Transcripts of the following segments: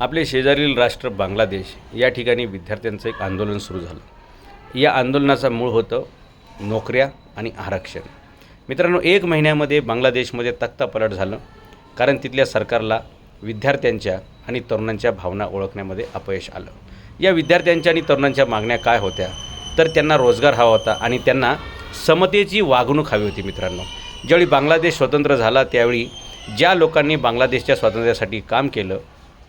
आपले शेजारील राष्ट्र बांगलादेश या ठिकाणी विद्यार्थ्यांचं एक आंदोलन सुरू झालं. या आंदोलनाचं मूळ होतं नोकऱ्या आणि आरक्षण. मित्रांनो एक महिन्यामध्ये बांगलादेशमध्ये तख्तापलट झालं कारण तिथल्या सरकारला विद्यार्थ्यांच्या आणि तरुणांच्या भावना ओळखण्यामध्ये अपयश आलं. या विद्यार्थ्यांच्या आणि तरुणांच्या मागण्या काय होत्या? तर त्यांना रोजगार हवा होता आणि त्यांना समतेची वागणूक हवी होती मित्रांनो. ज्यावेळी बांगलादेश स्वतंत्र झाला त्यावेळी ज्या लोकांनी बांगलादेशच्या स्वातंत्र्यासाठी काम केलं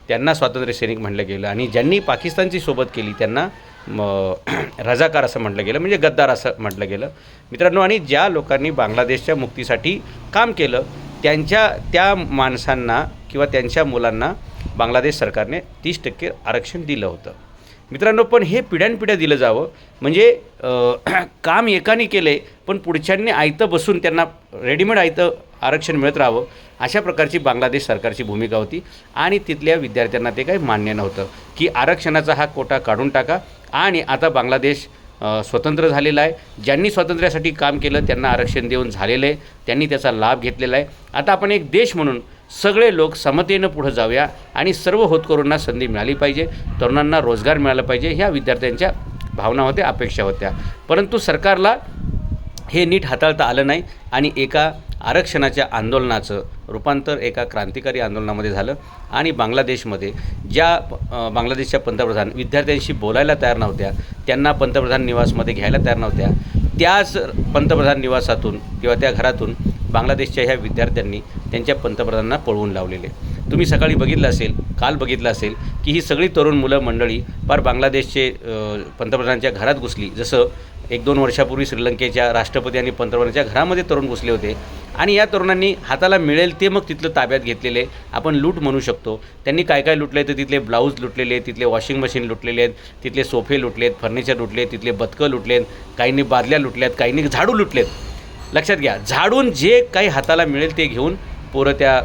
त्यांना स्वातंत्र्य सैनिक म्हटलं गेलं आणि ज्यांनी पाकिस्तानची सोबत केली त्यांना रजाकार असं म्हटलं गेलं म्हणजे गद्दार असं म्हटलं गेलं. मित्रांनो आणि ज्या लोकांनी बांगलादेशच्या मुक्तीसाठी काम केलं त्यांच्या त्या माणसांना किंवा त्यांच्या मुलांना बांगलादेश सरकारने तीस टक्के आरक्षण दिलं होतं. मित्रांनो पण हे पिढ्यानपिढ्या दिलं जावं. म्हणजे काम एकाने केले पण पुढच्यांनी आयतं बसून त्यांना रेडीमेड आयतं आरक्षण मिळत राहावं अशा प्रकारची बांगलादेश सरकारची भूमिका होती. आणि तिथल्या विद्यार्थ्यांना ते काही मान्य नव्हतं की आरक्षणाचा हा कोटा काढून टाका. आणि आता बांगलादेश स्वतंत्र झालेला आहे. ज्यांनी स्वातंत्र्यासाठी काम केलं त्यांना आरक्षण देऊन झालेलं आहे. त्यांनी त्याचा लाभ घेतलेला आहे. आता आपण एक देश म्हणून सगळे लोक समतेनं पुढं जाऊया आणि सर्व होतकरूंना संधी मिळाली पाहिजे तरुणांना रोजगार मिळाला पाहिजे ह्या विद्यार्थ्यांच्या भावना होत्या अपेक्षा होत्या. परंतु सरकारला हे नीट हाताळता आलं नाही आणि एका आरक्षणाच्या आंदोलनाचं रूपांतर एका क्रांतिकारी आंदोलनामध्ये झालं आणि बांगलादेशमध्ये ज्या बांगलादेशच्या पंतप्रधान विद्यार्थ्यांशी बोलायला तयार नव्हत्या त्यांना पंतप्रधान निवासमध्ये घ्यायला तयार नव्हत्या त्याच पंतप्रधान निवासातून किंवा त्या घरातून बांगलादेशच्या ह्या विद्यार्थ्यांनी त्यांच्या पंतप्रधानांना पळवून लावलेले तुम्ही सकाळी बघितलं असेल काल बघितलं असेल की ही सगळी तरुण मुलं मंडळी फार बांगलादेशचे पंतप्रधानांच्या घरात घुसली. जसं एक दोन वर्षापूर्वी श्रीलंकेच्या राष्ट्रपती आणि पंतप्रधानांच्या घरामध्ये तरुण घुसले होते. आणि या तरुणांनी हाताला मिळेल ते मग तिथलं ताब्यात घेतलेले. आपण लूट म्हणू शकतो. त्यांनी काय काय लुटले तर तिथले ब्लाऊज लुटलेले तिथले वॉशिंग मशीन लुटलेले आहेत तिथले सोफे लुटलेत फर्निचर लुटले तिथले बदकं लुटले आहेत काहींनी बादल्या लुटल्यात काहींनी झाडू लुटलेत. लक्षात घ्या झाडून जे काही हाताला मिळेल ते घेऊन पोरं त्या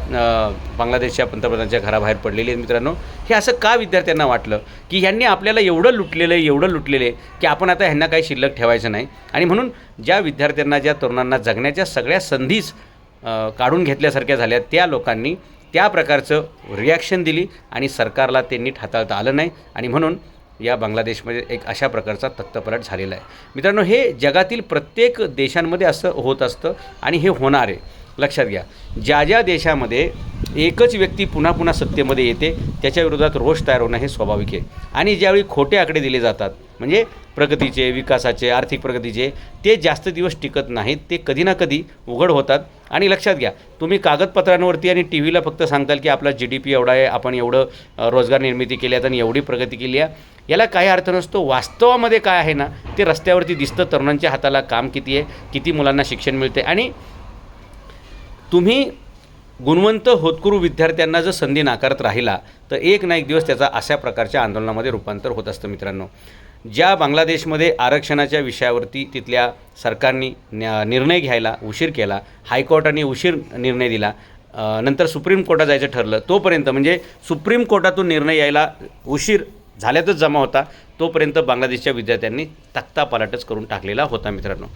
बांगलादेशच्या पंतप्रधानांच्या घराबाहेर पडलेली आहेत मित्रांनो. हे असं का विद्यार्थ्यांना वाटलं? की ह्यांनी आपल्याला एवढं लुटलेलं आहे एवढं लुटलेलं आहे की आपण आता ह्यांना काही शिल्लक ठेवायचं नाही? आणि म्हणून ज्या विद्यार्थ्यांना ज्या तरुणांना जगण्याच्या सगळ्या संधीच काढून घेतल्यासारख्या झाल्या त्या लोकांनी त्या प्रकारचं रिॲक्शन दिली आणि सरकारला ते नीट हाताळता आलं नाही. आणि म्हणून या बांगलादेशमध्ये एक अशा प्रकारचा तख्तपलट झालेला आहे. मित्रांनो हे जगातील प्रत्येक देशांमध्ये असं होत असतं आणि हे होणार आहे. लक्षात घ्या ज्या ज्या देशामध्ये एकच व्यक्ती पुन्हा पुन्हा सत्तेमध्ये येते त्याच्या विरोधात रोष तयार होणं हे स्वाभाविक आहे. आणि ज्यावेळी खोटे आकडे दिले जातात म्हणजे प्रगतीचे विकासाचे आर्थिक प्रगतीचे ते जास्त दिवस टिकत नाहीत ते कधी ना कधी उघड होतात. आणि लक्षात घ्या तुम्ही कागदपत्रांवरती आणि टी व्हीला फक्त सांगताल की आपला जी डी पी एवढा आहे आपण एवढं रोजगार निर्मिती केली आहे आणि एवढी प्रगती केली आहे. याला काही अर्थ नसतो. वास्तवामध्ये काय आहे ना ते रस्त्यावरती दिसतं तरुणांच्या हाताला काम किती आहे किती मुलांना शिक्षण मिळते आणि तुम्ही गुणवंत होतकुरू विद्यार्थ्यांना जर संधी नाकारत राहिला तर एक ना एक दिवस त्याचा अशा प्रकारच्या आंदोलनामध्ये रूपांतर होत असतं मित्रांनो. ज्या बांगलादेशमध्ये आरक्षणाच्या विषयावरती तिथल्या सरकारने न्या- निर्णय घ्यायला उशीर केला हायकोर्टाने उशीर निर्णय दिला नंतर सुप्रीम कोर्टात जायचं ठरलं तोपर्यंत म्हणजे सुप्रीम कोर्टातून निर्णय यायला उशीर झाल्यातच जमा होता. तोपर्यंत बांगलादेशच्या विद्यार्थ्यांनी तख्ता पालाटच करून टाकलेला होता मित्रांनो.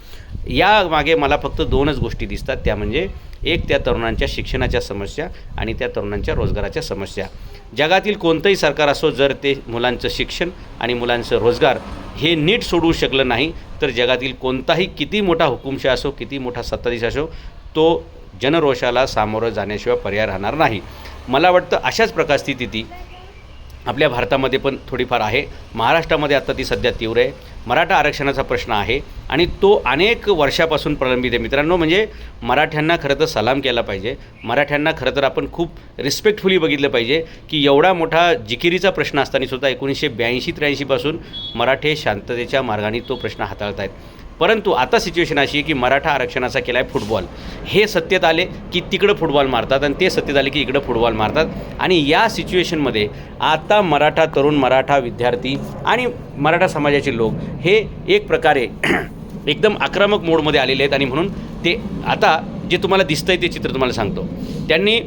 या मागे मला फक्त दोनच गोष्टी दिसतात. त्या म्हणजे एक त्या तरुणांच्या शिक्षणाच्या समस्या आणि त्या तरुणांच्या रोजगाराच्या समस्या. जगातील कोणतंही सरकार असो जर ते मुलांचं शिक्षण आणि मुलांचं रोजगार हे नीट सोडवू शकलं नाही तर जगातील कोणताही किती मोठा हुकुमशाह असो किती मोठा सत्ताधीश असो तो जनरोषाला सामोरं जाण्याशिवाय पर्याय राहणार नाही. मला वाटतं अशाच प्रकारची स्थिती आपल्या भारतामध्ये पण थोडीफार आहे. महाराष्ट्रामध्ये आता ती सध्या तीव्र आहे. मराठा आरक्षणाचा प्रश्न आहे आणि तो अनेक वर्षापासून प्रलंबित आहे. मित्रांनो म्हणजे मराठ्यांना खरं तर सलाम केला पाहिजे. मराठ्यांना खरं तर आपण खूप रिस्पेक्टफुली बघितलं पाहिजे की एवढा मोठा जिकिरीचा प्रश्न असताना सुद्धा एकोणीसशे ब्याऐंशी त्र्याऐंशीपासून मराठे शांततेच्या मार्गाने तो प्रश्न हाताळत आहेत परंतु आता सिच्युएशन अशी आहे की मराठा आरक्षणाचा केला आहे फुटबॉल हे सत्तेत आले की तिकडं फुटबॉल मारतात आणि ते सत्तेत आले की इकडं फुटबॉल मारतात. आणि या सिच्युएशनमध्ये आता मराठा तरुण मराठा विद्यार्थी आणि मराठा समाजाचे लोक हे एक प्रकारे एकदम आक्रमक मोडमध्ये आलेले आहेत. आणि म्हणून ते आता जे तुम्हाला दिसतंय ते चित्र तुम्हाला सांगतो. त्यांनी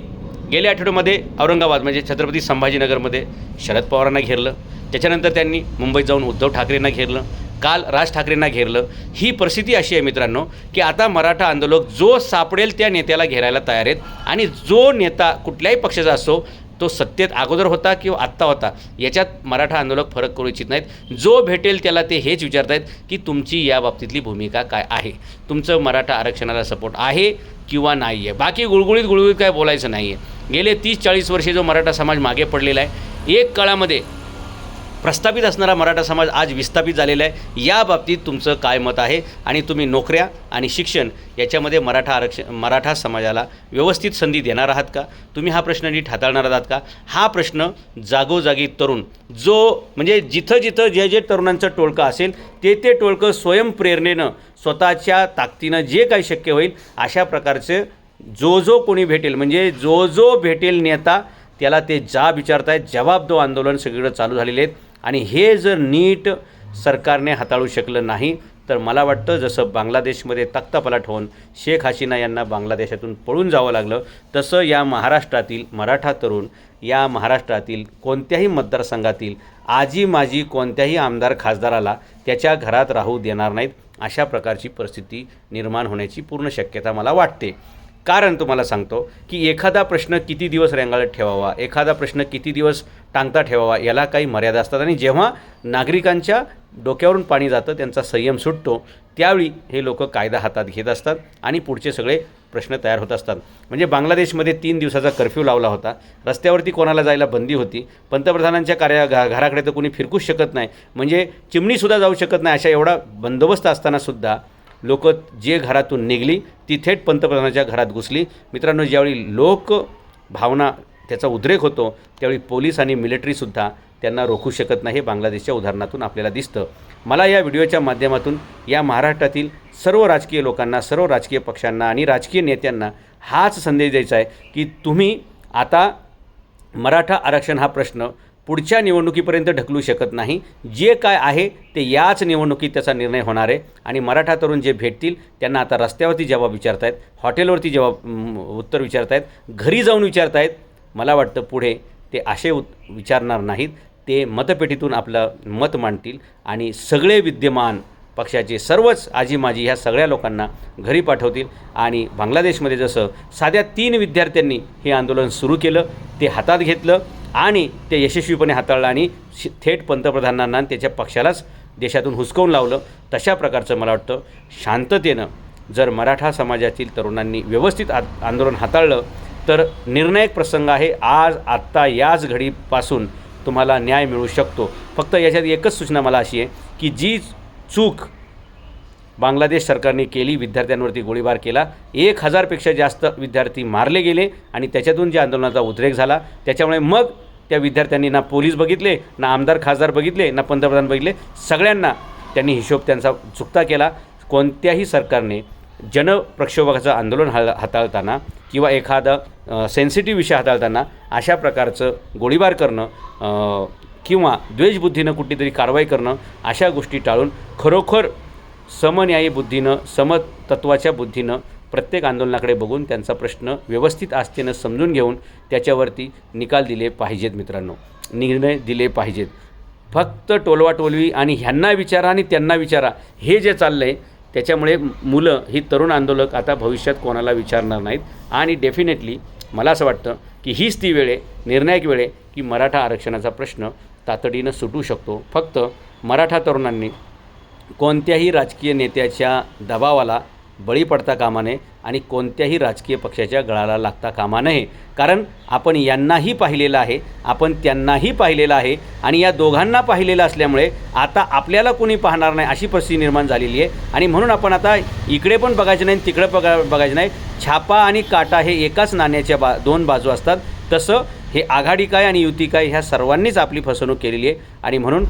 गेल्या आठवड्यामध्ये औरंगाबाद म्हणजे छत्रपती संभाजीनगरमध्ये शरद पवारांना घेरलं. त्याच्यानंतर त्यांनी मुंबईत जाऊन उद्धव ठाकरेंना घेरलं. काल राज ठाकरेंना घेरलं. ही परिस्थिती अशी आहे मित्रांनो की आता मराठा आंदोलक जो सापडेल त्या नेत्याला घेरायला तयार आहेत आणि जो नेता कुठल्याही पक्षाचा असो तो सत्तेत अगोदर होता किंवा आत्ता होता याच्यात मराठा आंदोलक फरक करू इच्छित नाहीत. जो भेटेल त्याला ते हेच विचारत आहेत की तुमची या बाबतीतली भूमिका काय आहे? तुमचं मराठा आरक्षणाला सपोर्ट आहे किंवा नाही आहे बाकी गुळगुळीत गुळगुळीत काय बोलायचं नाही आहे गेले तीस चाळीस वर्षे जो मराठा समाज मागे पडलेला आहे एक काळामध्ये प्रस्थापित असणारा मराठा समाज आज विस्थापित झालेला आहे. या बाबतीत तुमचं काय मत आहे? आणि तुम्ही नोकऱ्या आणि शिक्षण याच्यामध्ये मराठा आरक्षण मराठा समाजाला व्यवस्थित संधी देणार आहात का? तुम्ही हा प्रश्न नीट हाताळणार आहात का? हा प्रश्न जागोजागी तरुण जो म्हणजे जिथं जिथं जे जे तरुणांचं टोळकं असेल ते ते टोळकं स्वयंप्रेरणेनं स्वतःच्या ताकदीनं जे काही शक्य होईल अशा प्रकारचे जो जो कोणी भेटेल म्हणजे जो जो भेटेल नेता त्याला ते जाब विचारतायत. जवाब दो आंदोलन सगळीकडे चालू झालेले आहेत. आणि हे जर नीट सरकारने हाताळू शकलं नाही तर मला वाटतं जसं बांगलादेशमध्ये तख्तापलाट होऊन शेख हसीना यांना बांगलादेशातून पळून जावं लागलं तसं या महाराष्ट्रातील मराठा तरुण या महाराष्ट्रातील कोणत्याही मतदारसंघातील आजी माजी कोणत्याही आमदार खासदाराला त्याच्या घरात राहू देणार नाहीत अशा प्रकारची परिस्थिती निर्माण होण्याची पूर्ण शक्यता मला वाटते. कारण तुम्हाला सांगतो की एखादा प्रश्न किती दिवस रेंगाळत ठेवावा एखादा प्रश्न किती दिवस टांगता ठेवावा याला काही मर्यादा असतात. आणि जेव्हा नागरिकांच्या डोक्यावरून पाणी जातं त्यांचा संयम सुटतो त्यावेळी हे लोक कायदा हातात घेत असतात आणि पुढचे सगळे प्रश्न तयार होत असतात. म्हणजे बांगलादेशमध्ये तीन दिवसाचा कर्फ्यू लावला होता. रस्त्यावरती कोणाला जायला बंदी होती. पंतप्रधानांच्या कार्या घा घराकडे तर कोणी फिरकूच शकत नाही. म्हणजे चिमणीसुद्धा जाऊ शकत नाही अशा एवढा बंदोबस्त असतानासुद्धा लोक जे घरातून निघली ती थेट पंतप्रधानाच्या घरात घुसली. मित्रांनो ज्यावेळी लोक भावना त्याचा उद्रेक होतो त्यावेळी पोलीस आणि मिलिटरीसुद्धा त्यांना रोखू शकत नाही हे बांगलादेशच्या उदाहरणातून आपल्याला दिसतं. मला या व्हिडिओच्या माध्यमातून या महाराष्ट्रातील सर्व राजकीय लोकांना सर्व राजकीय पक्षांना आणि राजकीय नेत्यांना हाच संदेश द्यायचा आहे की तुम्ही आता मराठा आरक्षण हा प्रश्न पुढच्या निवडणुकीपर्यंत ढकलू शकत नाही. जे काय आहे ते याच निवडणुकीत त्याचा निर्णय होणार आहे. आणि मराठा तरुण जे भेटतील त्यांना आता रस्त्यावरती जबाब विचारतायत हॉटेलवरती जबाब उत्तर विचारतायत घरी जाऊन विचारतायत. मला वाटतं पुढे ते असे उत विचारणार नाहीत. ते मतपेटीतून आपलं मत मांडतील. आणि सगळे विद्यमान पक्षाचे सर्वच आजी माजी ह्या सगळ्या लोकांना घरी पाठवतील. आणि बांगलादेशमध्ये जसं साध्या तीन विद्यार्थ्यांनी हे आंदोलन सुरू केलं ते हातात घेतलं आणि ते यशस्वीपणे हाताळलं आणि थेट पंतप्रधानांना त्याच्या पक्षालाच देशातून हुसकवून लावलं. तशा प्रकारचं मला वाटतं शांततेनं जर मराठा समाजातील तरुणांनी व्यवस्थित आ आंदोलन हाताळलं तर निर्णायक प्रसंग आहे. आज आत्ता याच घडीपासून तुम्हाला न्याय मिळू शकतो. फक्त याच्यात एकच सूचना मला अशी आहे की जी चूक. बांगलादेश सरकारने केली विद्यार्थ्यांवरती गोळीबार केला. एक हजारपेक्षा जास्त विद्यार्थी मारले गेले आणि त्याच्यातून जे आंदोलनाचा उद्रेक झाला त्याच्यामुळे मग त्या विद्यार्थ्यांनी ना पोलीस बघितले ना आमदार खासदार बघितले ना पंतप्रधान बघितले सगळ्यांना त्यांनी हिशोब त्यांचा चुकता केला. कोणत्याही सरकारने जनप्रक्षोभकाचं आंदोलन हा हाताळताना किंवा एखादा सेन्सिटिव्ह विषय हाताळताना अशा प्रकारचं गोळीबार करणं किंवा द्वेषबुद्धीनं कुठलीतरी कारवाई करणं अशा गोष्टी टाळून खरोखर समन्यायी बुद्धीनं समतत्वाच्या बुद्धीनं प्रत्येक आंदोलनाकडे बघून त्यांचा प्रश्न व्यवस्थित आस्थेनं समजून घेऊन त्याच्यावरती निकाल दिले पाहिजेत मित्रांनो. निर्णय दिले पाहिजेत. फक्त टोलवाटोलवी आणि ह्यांना विचारा आणि त्यांना विचारा. हे जे चाललं आहे त्याच्यामुळे मुलं ही तरुण आंदोलक आता भविष्यात कोणाला विचारणार नाहीत. आणि डेफिनेटली मला असं वाटतं की हीच ती वेळ आहे निर्णायक वेळ आहे की मराठा आरक्षणाचा प्रश्न तातडीनं सुटू शकतो. फक्त मराठा तरुणांनी कोणत्याही राजकीय नेत्याच्या दबावाला बळी पडता कामा नये आणि कोणत्याही राजकीय पक्षाच्या गळाला लागता कामा नये. कारण आपण यांनाही पाहिलेलं आहे आपण त्यांनाही पाहिलेलं आहे आणि या दोघांना पाहिलेलं असल्यामुळे आता आपल्याला कोणी पाहणार नाही अशी परिस्थिती निर्माण झालेली आहे. आणि म्हणून आपण आता इकडे पण बघायचं नाही आणि तिकडे बघा बघायचं नाही. छापा आणि काटा हे एकाच नाण्याच्या बा दोन बाजू असतात. तसं हे आघाडी काय आणि युती काय ह्या सर्वांनीच आपली फसवणूक केलेली आहे. आणि म्हणून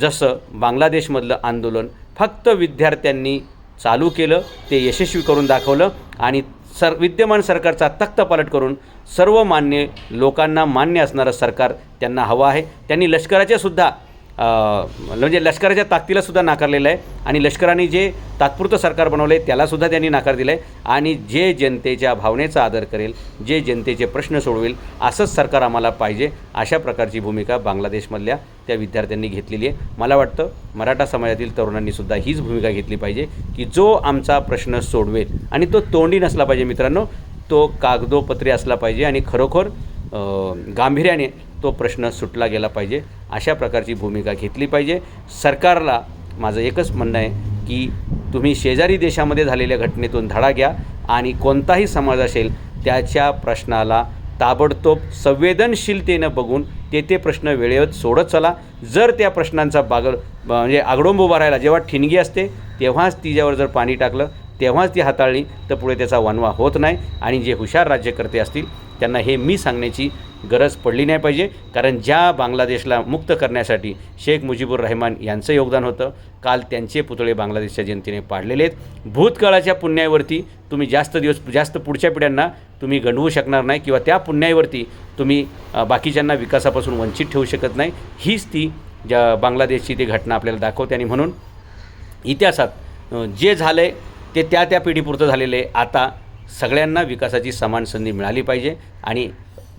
जसं बांगलादेशमधलं आंदोलन फक्त विद्यार्थ्यांनी चालू केलं ते यशस्वी करून दाखवलं आणि सर विद्यमान सरकारचा तख्तपालट करून सर्व मान्य लोकांना मान्य असणारं सरकार त्यांना हवं आहे. त्यांनी लष्कराच्यासुद्धा म्हणजे लष्कराच्या ताकदीला सुद्धा नाकारलेलं आहे. आणि लष्कराने जे तात्पुरतं सरकार बनवलं आहे त्यालासुद्धा त्यांनी नाकार दिला आहे आणि जे जनतेच्या भावनेचा आदर करेल जे जनतेचे प्रश्न सोडवेल असंच सरकार आम्हाला पाहिजे अशा प्रकारची भूमिका बांगलादेशमधल्या त्या विद्यार्थ्यांनी घेतलेली आहे. मला वाटतं मराठा समाजातील तरुणांनीसुद्धा हीच भूमिका घेतली पाहिजे की जो आमचा प्रश्न सोडवेल आणि तो तोंडी नसला पाहिजे मित्रांनो तो कागदोपत्री असला पाहिजे आणि खरोखर गांभीर्याने तो प्रश्न सुटला गेला पाहिजे. अशा प्रकारची भूमिका घेतली पाहिजे. सरकारला माझं एकच म्हणणं आहे की तुम्ही शेजारी देशामध्ये झालेल्या घटनेतून धडा घ्या आणि कोणताही समाज असेल त्याच्या प्रश्नाला ताबडतोब संवेदनशीलतेनं बघून ते ते प्रश्न वेळेवर सोडत चला. जर त्या प्रश्नांचा बाग म्हणजे आगडोंब उभा राहिला जेव्हा ठिणगी असते तेव्हाच तिच्यावर जर पाणी टाकलं तेव्हाच ती हाताळली तर पुढे त्याचा वनवा होत नाही. आणि जे हुशार राज्यकर्ते असतील त्यांना हे मी सांगण्याची गरज पडली नाही पाहिजे. कारण ज्या बांगलादेशला मुक्त करण्यासाठी शेख मुजीबुर रहमान यांचं योगदान होतं काल त्यांचे पुतळे बांगलादेशच्या जनतेने पाडलेले आहेत. भूतकाळाच्या पुण्यावरती तुम्ही जास्त दिवस जास्त पुढच्या पिढ्यांना तुम्ही गंडवू शकणार नाही किंवा त्या पुण्यावरती तुम्ही बाकीच्यांना विकासापासून वंचित ठेवू शकत नाही. हीच ती ज्या बांगलादेशची ती घटना आपल्याला दाखवते आणि म्हणून इतिहासात जे झालं आहे ते त्या त्या पिढीपुरतं झालेलं आहे. आता सगळ्यांना विकासाची समान संधी मिळाली पाहिजे आणि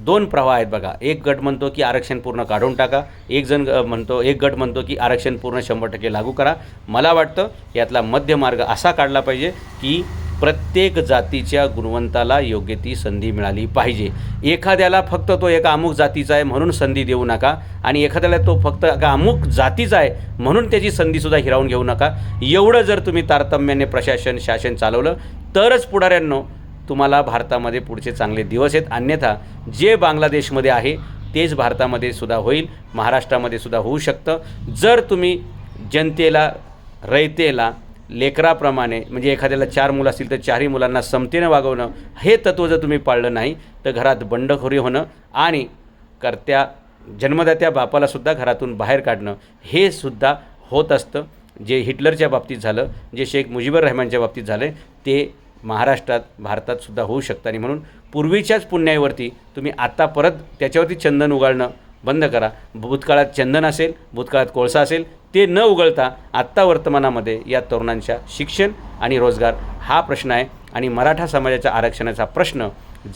दोन प्रवाह आहेत बघा. एक गट म्हणतो की आरक्षण पूर्ण काढून टाका. एक जण म्हणतो एक गट म्हणतो की आरक्षण पूर्ण शंभर टक्के लागू करा. मला वाटतं यातला मध्यमार्ग असा काढला पाहिजे की प्रत्येक जातीच्या गुणवंताला योग्य ती संधी मिळाली पाहिजे. एखाद्याला फक्त तो एका अमुक जातीचा आहे म्हणून संधी देऊ नका आणि एखाद्याला तो फक्त एका अमुक जातीचा आहे म्हणून त्याची संधीसुद्धा हिरावून घेऊ नका. एवढं जर तुम्ही तारतम्याने प्रशासन शासन चालवलं तरच पुढाऱ्यांनो तुम्हाला भारतामध्ये पुढचे चांगले दिवस आहेत. अन्यथा जे बांगलादेशमध्ये आहे तेच भारतामध्ये सुद्धा होईल महाराष्ट्रामध्ये सुद्धा होऊ शकतं. जर तुम्ही जनतेला रयतेला लेकराप्रमाणे म्हणजे एखाद्याला चार मुलं असतील तर चारही मुलांना समतेनं वागवणं हे तत्त्व जर तुम्ही पाळलं नाही तर घरात बंडखोरी होणं आणि करत्या जन्मदात्या बापालासुद्धा घरातून बाहेर काढणं हे सुद्धा होत असतं. जे हिटलरच्या बाबतीत झालं जे शेख मुजीबर रहमानच्या बाबतीत झालं ते महाराष्ट्रात भारतातसुद्धा होऊ शकतं. आणि म्हणून पूर्वीच्याच पुण्याईवरती तुम्ही आत्ता परत त्याच्यावरती चंदन उगाळणं बंद करा. भूतकाळात चंदन असेल भूतकाळात कोळसा असेल ते न उगळता आत्ता वर्तमानामध्ये या तरुणांच्या शिक्षण आणि रोजगार हा प्रश्न आहे. आणि मराठा समाजाच्या आरक्षणाचा प्रश्न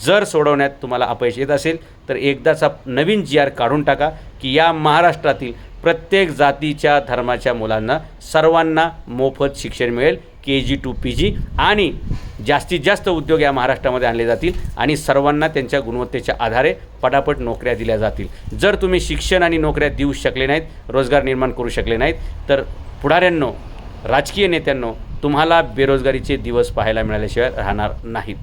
जर सोडवण्यात तुम्हाला अपयश येत असेल तर एकदाचा नवीन जी आर काढून टाका की या महाराष्ट्रातील प्रत्येक जातीच्या धर्माच्या मुलांना सर्वांना मोफत शिक्षण मिळेल. के जी टू पी जी आणि जास्तीत जास्त उद्योग या महाराष्ट्रामध्ये आणले जातील आणि सर्वांना त्यांच्या गुणवत्तेच्या आधारे पटापट नोकऱ्या दिल्या जातील. जर तुम्ही शिक्षण आणि नोकऱ्या देऊ शकले नाहीत रोजगार निर्माण करू शकले नाहीत तर पुढाऱ्यांनो राजकीय नेत्यांनो तुम्हाला बेरोजगारीचे दिवस पाहायला मिळाल्याशिवाय राहणार नाहीत.